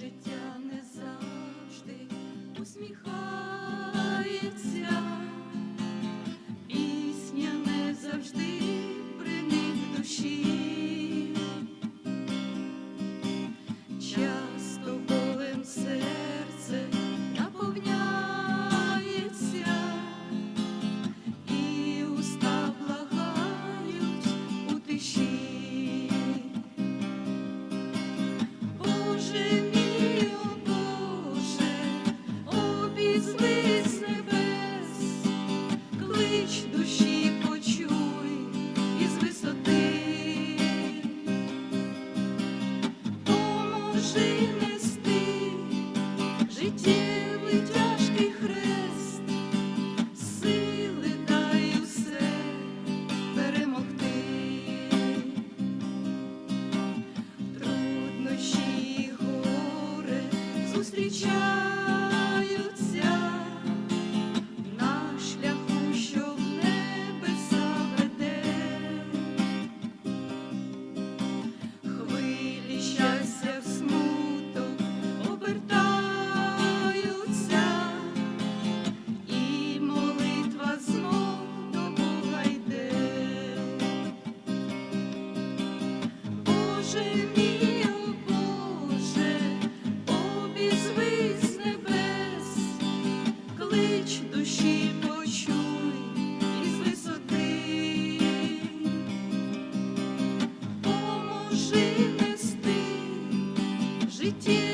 життя не завжди усміхається, пісня не завжди при них душі. світі.